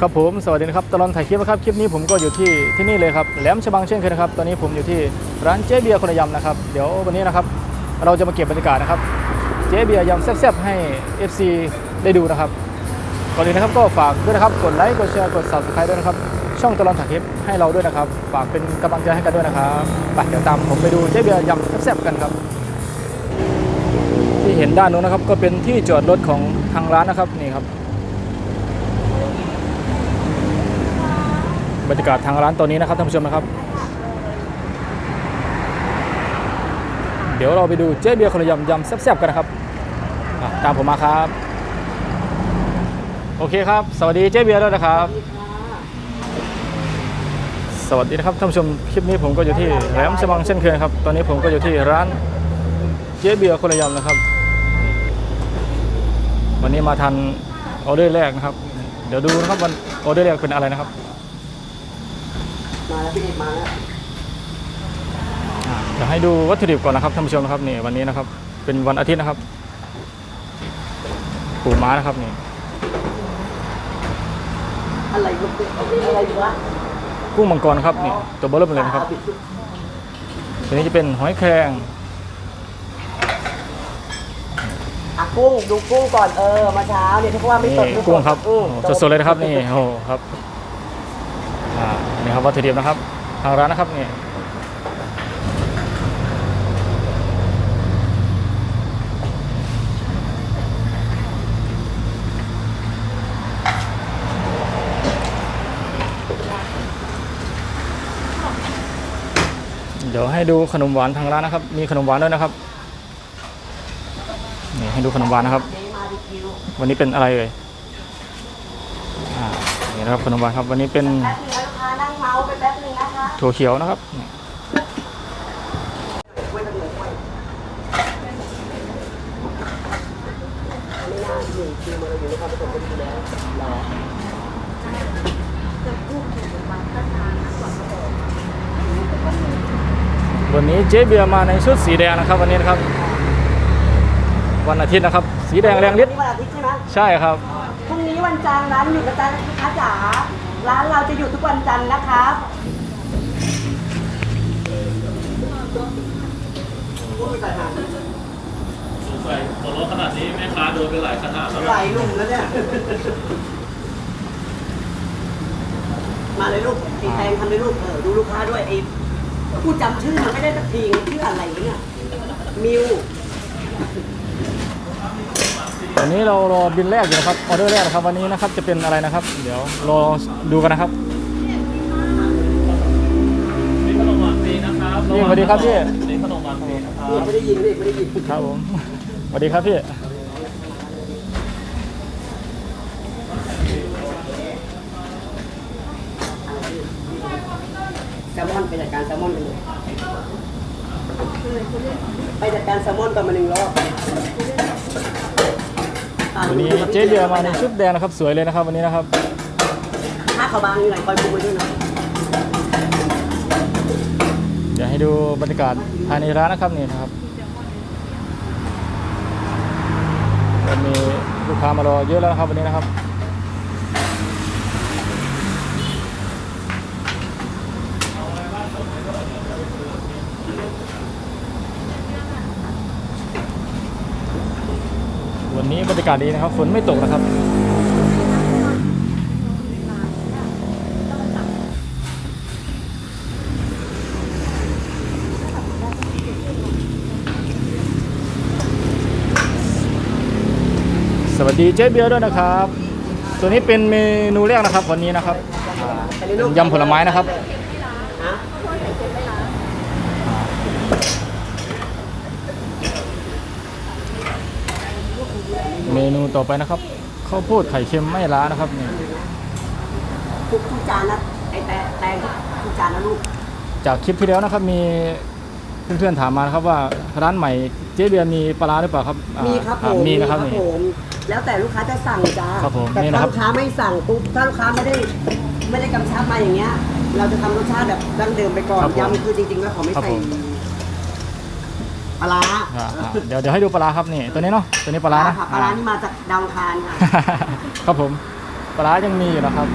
ครับผมสวัสดีนะครับตลอดถ่ายคลิปนะครับคลิปนี้ผมก็อยู่ที่ที่นี่เลยครับแหลมฉบังเช่นเคยนะครับตอนนี้ผมอยู่ที่ร้านเจ๊เบียร์คนยำนะครับเดี๋ยววันนี้นะครับเราจะมาเก็บบรรยากาศนะครับเจ๊เบียร์ยำแซ่บๆให้ FC ได้ดูนะครับก่อนอื่นนะครับก็ฝากด้วยนะครับกดไลค์กดแชร์กด subscribe ด้วยนะครับช่องตลอดถ่ายคลิปให้เราด้วยนะครับ ฝากเป็นกำลังใจให้กันด้วยนะครับไปเดี๋ยวตามผมไปดูเจ๊เบียร์ยำแซ่บๆกันครับ ที่เห็นด้านนู้นนะครับก็เป็นที่จอดรถของทางร้านนะครับนี่ครับ บรรยากาศทางร้านตอนนี้นะครับท่านผู้ชมนะครับ เดี๋ยวเราไปดูเจ๊เบียร์คนละยำยำแซ่บๆกันนะครับตามผมมาครับ โอเคครับ สวัสดีเจ๊เบียร์ด้วยนะครับ สวัสดีนะครับท่านผู้ชมคลิปนี้ผมก็อยู่ที่แหลมฉบังเช่นเคยครับ ตอนนี้ผมก็อยู่ที่ร้านเจ๊เบียร์คนละยำนะครับ วันนี้มาทันออเดอร์แรกนะครับ เดี๋ยวดูนะครับวันออเดอร์แรกเป็นอะไรนะครับ มาแล้วพี่เอกมาแล้วอ่าเดี๋ยวให้ดูวัตถุดิบก่อนนะครับท่านผู้ชมนะครับนี่วันนี้นะครับ เป็นวันอาทิตย์นะครับปูม้านะครับนี่อะไรวะอะไรวะกุ้งมังกรครับนี่ตัวเบอร์เริ่มเลยนะครับตัวนี้จะเป็นหอยแครงอะกุ้งดูกุ้งก่อนเออมาเช้าเนี่ยที่เขาว่าไม่นี่สดไม่กุ้งครับกุ้งโอ้สดๆเลยนะครับนี่โอ้โหครับ ครับวัตถุดิบนะครับทางร้านนะครับนี่เดี๋ยวให้ดูขนมหวานทางร้านนะครับ มีขนมหวานด้วยนะครับนี่ให้ดูขนมหวานนะครับววันนี้เป็นอะไรเอ่ยอ่านี่นะครับขนมหวานครับ วันนี้เป็น ถั่วเขียวนะครับกล้วยตะเหลือกล้วยไม่น่าหนึ่งคิวมาเราอยู่ในความผสมกันดีแล้วรอวันนี้เจ๊เบียร์มาในชุดสีแดงนะครับ วันนี้นะครับ วันอาทิตย์นะครับ สีแดงแรงฤทธิ์นี่วันอาทิตย์ใช่ไหมใช่ครับพรุ่งนี้วันจันทร์ร้านหยุดนะจ๊ะลูกค้าจ๋าร้านเราจะหยุดทุกวันจันทร์นะครับ ใส่หัวเราะขนาดนี้แม่ค้าโดนไปหลายคณะแล้วไหลลุมแล้วเนี่ย มาเลยลูกตีแตงทำเลยลูกเออดูลูกค้าด้วยไอ้พูดจำชื่อมันไม่ได้สักทีชื่ออะไรเนี่ยมิววันนี้เรารอบินแรกอยู่นะครับออเดอร์แรกนะครับวันนี้นะครับจะเป็นอะไรนะครับ เดี๋ยวรอดูกันนะครับมีขนมหวานฟรีนะครับพี่สวัสดีครับพี่ ไม่ได้ยินเลยไม่ได้ยินครับผมสวัสดีครับพี่แซลมอนไปจัดการแซลมอนไปเลยไปจัดการแซลมอนก่อนมาหนึ่งรอบวันนี้เจ๊เบียร์มาในชุดแดงนะครับ สวยเลยนะครับวันนี้นะครับ ถ้าเขาบางอยู่ไหนคอยปูไว้ด้วยนะ เดี๋ยว ให้ดูบรรยากาศภายในร้านนะครับนี่นะครับก็มีลูกค้ามารอเยอะแล้วนะครับวันนี้นะครับวันนี้บรรยากาศดีนะครับฝนไม่ตกนะครับ สวัสดีเจ๊เบียร์ด้วยนะครับ ตัวนี้เป็นเมนูแรกนะครับวันนี้นะครับอ่ายำผลไม้นะครับฮะเมนูต่อไปนะครับข้าวโพดไข่เค็มไม่ล้านะครับนี่ทุกทุกจานนะไอ้แต่แตงทุกจานนะลูกจากคลิปที่แล้วนะครับมี เพื่อนๆถามมานะครับว่าร้านใหม่เจ๊เบียร์มีปลาร้าหรือเปล่าครับอ่ามีครับผอ่ามมีนะครับนี่ ผมแล้วแต่ลูกค้าจะสั่งจ้าครับผมแต่นี่นะถ้าครับ ลูกค้าไม่สั่งปุ๊บถ้าลูกค้าไม่ได้ไม่ได้กำชับมาอย่างเงี้ย เราจะทำรสชาติแบบดั้งเดิมไปก่อนครับผมยำคือจริงๆแล้วเขาไม่ครับใส่ผม ปลาร้าอ่าอ่าเดี๋ยวเดี๋ยวให้ดูปลาร้าครับนี่ตัวนี้เนาะตัวนี้ปลาร้านะค่ะปลาร้านี่มาจากดาวอังคารค่ะ ครับผมปลาร้ายังมีอยู่นะครับ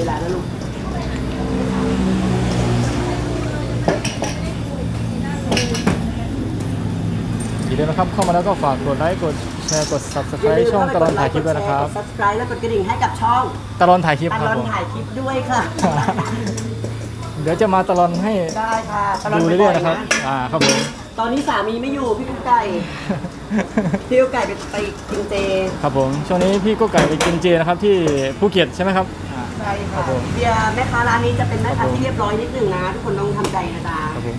เวลาแล้วลูกอย่าลืมนะครับ เข้ามาแล้วก็ฝากกดไลค์กดแชร์กด subscribe ช่องตลอดถ่ายคลิปด้วยนะครับกด subscribe แล้วกดกระดิ่งให้กับช่องตลอดถ่ายคลิปตครับลอดผม ถ่ายคลิปด้วยค่ะ เดี๋ยวจะมาตลอดให้ได้ค่ะตลอดดูไปเรื่อยๆนะครับ อ่าครับผม ตอนนี้สามีไม่อยู่พี่กุ๊กไก่ พี่กุ๊กไก่ไปไปกินเจ ครับผมช่วงนี้พี่ก็ไก่ไปกินเจนะครับที่ภูเก็ตใช่ไหมครับอ่า ใช่ครัค่ะบผม เบียร์แม่ค้าร้านนี้จะเป็นแม่ครัค้าบผมที่เรียบร้อยนิดหนึ่งนะ ทุกคนต้องทำใจนะจ๊ะครับผม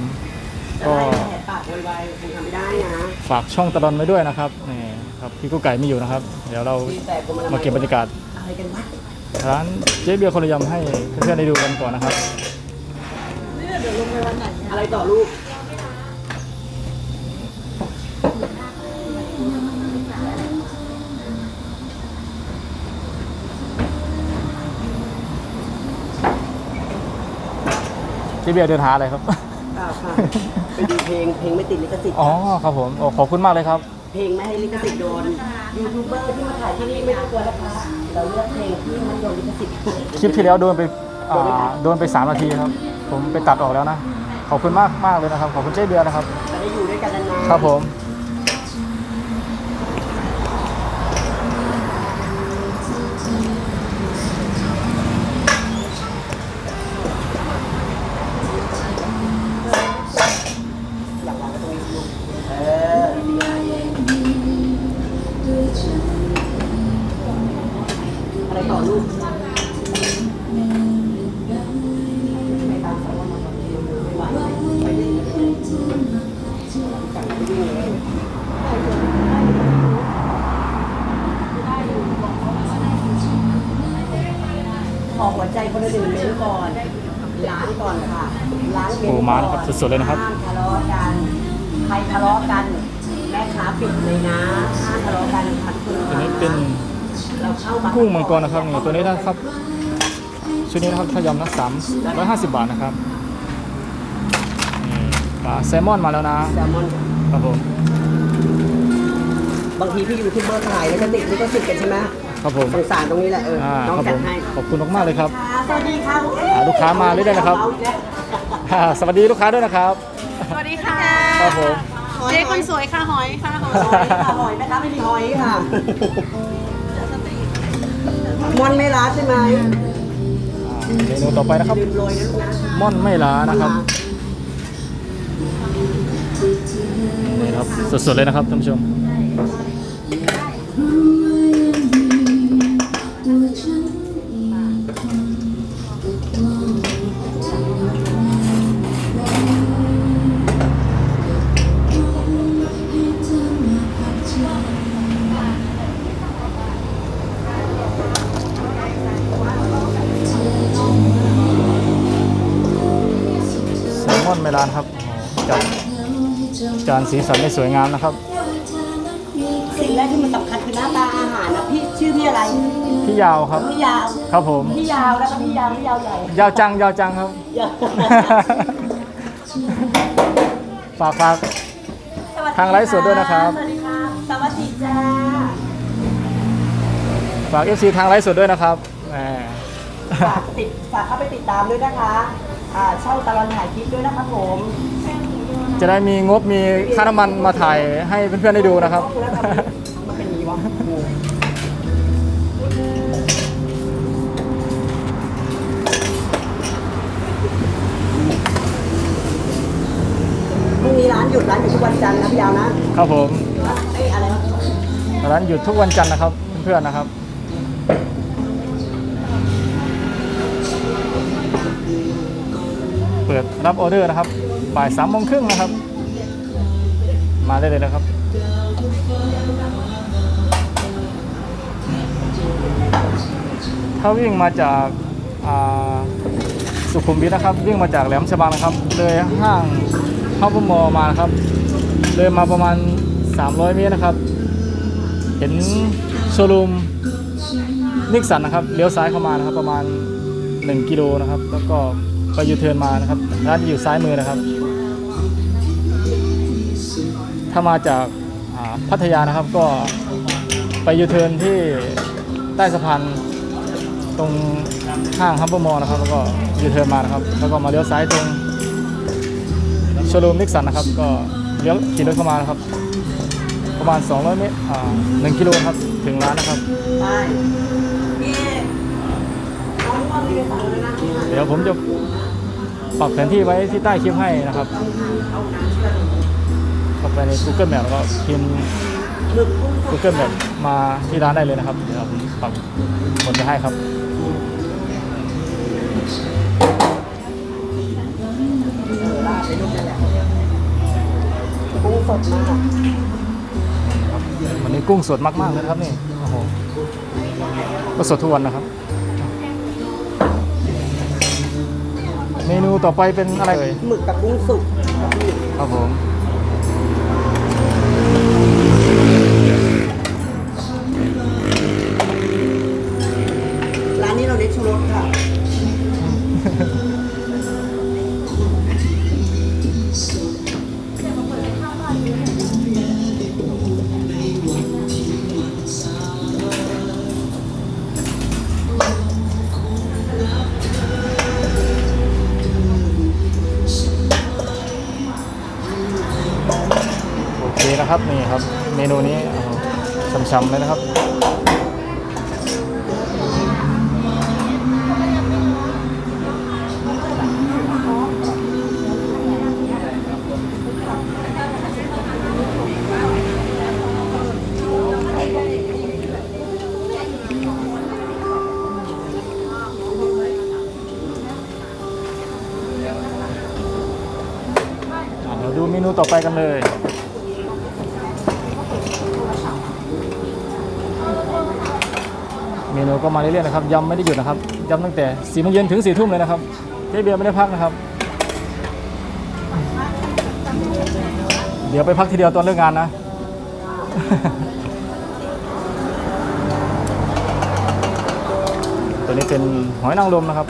จะก็ได้แหกปากไวๆคงทำไม่ได้นะฝากช่องตลอดไว้ด้วยนะครับนี่ครับพี่ก็ไก่ไม่อยู่นะครับ เดี๋ยวเรามีแต่กรมอนามาเก็บบรรยากาศ อะไรกันวะร้านเจ๊เบียร์คนละยำให้เพื่อนๆได้ดูกันก่อนนะครับ อะไรต่อลูก เจ๊เบียร์เดินหาอะไรครับ อ่าค่ะไปดูเพลงเพลงไม่ติดลิขสิทธิ์อ๋อครับผมโอ้ขอบคุณมากเลยครับ เพลงไม่ให้ลิขสิทธิ์โดนยูทูบเบอร์ที่มาถ่ายที่นี่ไม่ต้องกลัวนะคะเราเลือกเพลงที่มันโดนลิขสิทธิ์คลิปที่แล้วโดนไปอ่าโดนไป3นาทีครับ ผมไปตัดออกแล้วนะ ขอบคุณมากมากเลยนะครับ ขอบคุณเจ๊เบียร์นะครับจะได้อยู่ด้วยกันนานๆ ครับผม ใจคนละหนึ่งเม้นต์ก่อนล้างก่อนค่ะล้างเม้นต์โอ้มาแล้วครับสดๆเลยนะครับ ห้ามทะเลาะกันใครทะเลาะกันแม่ค้าปิดเลยนะห้ามทะเลาะกันขัดขืนตัวนี้เป็นเราเข้ามากุ้งมังกรนะครับนี่ตัวนี้นะครับชุดนี้นะครับถ้ายำนะสามร้อยห้าสิบบาทนะครับนี่ปลาแซลมอนมาแล้วนะแซลมอนครับผมบางทีพี่ยูทูบเบอร์ถ่ายแล้วก็ติดลิขสิทธิ์กันใช่ไหม ครับผมสงสารตรงนี้แหละเอออ่าน้องครับจัผดมให้ขอบคุณมากๆเลยครับค่ะสวัสดีค่ะอ่าลูกค้ามาเรื่อยๆนะครับเมาอีกแล้วอ่าสวัสดีลูกค้าด้วยนะครับสวัสดีค่ะครับผม เจ๊คนสวยค่ะหอยค่ะหอย หอยค่ะหอยไหมคะไม่มีหอยค่ะมอนไม่ร้าใช่ไหมอ่าเมนูต่อไปนะครับลืมโรยนะลูกนะม่อนไม่ล้านะครับนี่ครับสดๆเลยนะครับท่านผู้ชม อนเมลานครับโอ้โหจัดจานสีสันได้สวยงามนะครับ สิ่งแรกที่มันสำคัญคือหน้าตาอาหารนะพี่ชื่อพี่อะไรพี่ยาวครับ พี่ยาวครับผมพี่ยาวแล้วก็พี่ยาวพี่ยาวใหญ่ยาวจังยาวจังครับยาวฝากฝากทางไลฟ์สดด้วยนะครับสวัสดีครับสวัสดีจ้าฝาก FC ทางไลฟ์สดด้วยนะครับแหม ฝากติดฝากเข้าไปติดตามด้วยนะคะอ่าช่องตลอดถ่ายคลิปด้วยนะครับผมจะได้มีงบมีค่าน้ำมันมาถ่ายให้เพื่อนๆได้ดูนะครับ มันเป็นอย่างนี้วะงงพรุ่งนี้ร้านหยุดร้านหยุดทุกวันจันทร์นะพี่ยาวนะครับผม เอ้ยอะไรวะ ร้านหยุดทุกวันจันทร์นะครับ เพื่อนๆนะครับ ปิดรับออเดอร์นะครับ บ่ายสามโมงครึ่งนะครับ มาได้เลยนะครับถ้าวิ่งมาจากาสุขุมวิทนะครับ วิ่งมาจากแหลมฉบังนะครับ เลยห้างเข้าพมมานะครับ เลยมาประมาณ 300 เมตรนะครับ เห็นโชว์รูมนิกสันนะครับเลี้ยวซ้ายเข้ามานะครับ ประมาณ 1 กิโลนะครับ แล้วก็ ไปยูเทิร์นมานะครับร้านอยู่ซ้ายมือนะครับ ถ้ามาจากอ่าพัทยานะครับก็ไปยูเทิร์นที่ใต้สะพานตรงห้างฮัมเปอร์มอลนะครับ แล้วก็ยูเทิร์นมานะครับ แล้วก็มาเลี้ยวซ้ายตรงโชว์รูมนิกสันนะครับ ก็เลี้ยวขี่รถเข้ามานะครับ ประมาณ 200 เมตรอ่า1กิโลครับถึงร้านนะครับไปพี่น้องว่ามีสั่งเลยนะเดี๋ยวผมจะ ปักแผนที่ไว้ที่ใต้คลิปให้นะครับเข้าไปใน Google Map แล้วก็พิมพ์หมึกกุ้งสด Google Map มาที่ร้านได้เลยนะครับ เดี๋ยวผมปักหมดไปให้ครับกุ้งสดมากวันนี้กุ้งสดมากๆเลยครับนี่ โอ้โห ก็สดทุกวันนะครับ เมนูต่อไปเป็นอะไรเอ่ยหมึกกับกุ้งสุกครับผม ช่ำเลยนะครับ เดี๋ยวดูเมนูต่อไปกันเลย เมนูก็มาเรื่อยๆนะครับยำไม่ได้หยุดนะครับยำตั้งแต่สี่โมงเย็นถึงสี่ทุ่มเลยนะครับเจ๊เบียร์ไม่ได้พักนะครับ เดี๋ยวไปพักทีเดียวตอนเลิกงานนะ ตัวนี้เป็นหอยนางรมนะครับ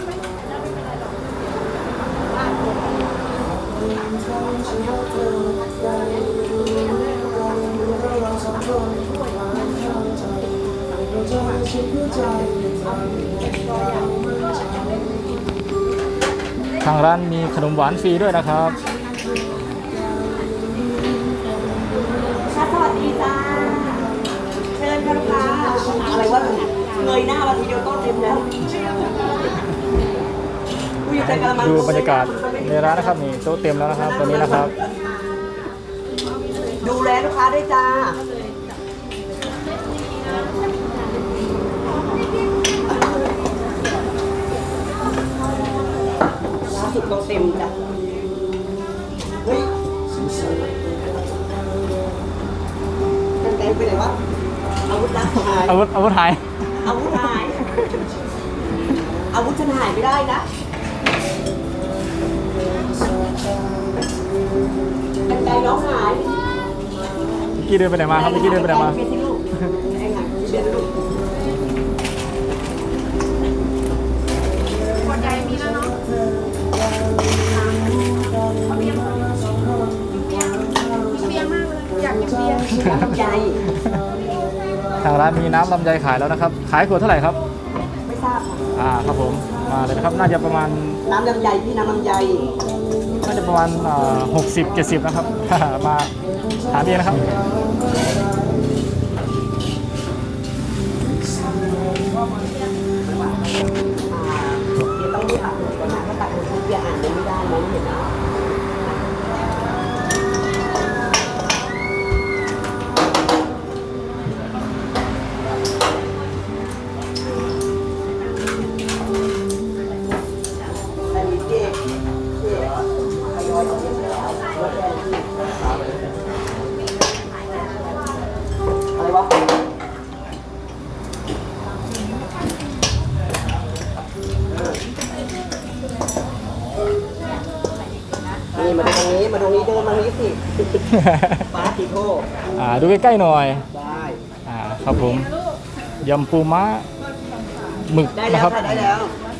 ทางร้านมีขนมหวานฟรีด้วยนะครับค่ะสวัสดีจ้า เชิญค่ะลูกค้าอะไรวะเงยหน้ามาทีเดียวโต๊ะเต็มแล้วกูอยู่ใจกระมังดูบรรยากาศในร้านนะครับนี่โต๊ะเต็มแล้วนะครับตอนนี้นะครับ ดูแลลูกค้าด้วยจ้า ล่าสุดโต๊ะเต็มจ้ะเฮ้ยกันไกลไปไหนวะอาวุธลับหายอาวุธอาวุธหายอาวุธหายอาวุธฉันหายไม่ได้นะกันไกลน้องหายเมื่อกี้เดินไปไหนมาครับเมื่อกี้เดินไปไหนมา น้ำใจทางร้านมีน้ำลำไยขายแล้วนะครับ ขายขวดเท่าไหร่ครับ ไม่ทราบค่ะอ่าครับผมมาเลยนะครับน่าจะประมาณน้ำลำไยพี่น้ำลำไยน่าจะประมาณหกสิบเจ็ดสิบนะครับ มาถามเองนะครับ ปาติโทอ่าดูใกล้ๆหน่อยได้อ่าครับผมยำปูม้าหมึกได้แล้นะวครับ ค่ะได้แล้วอ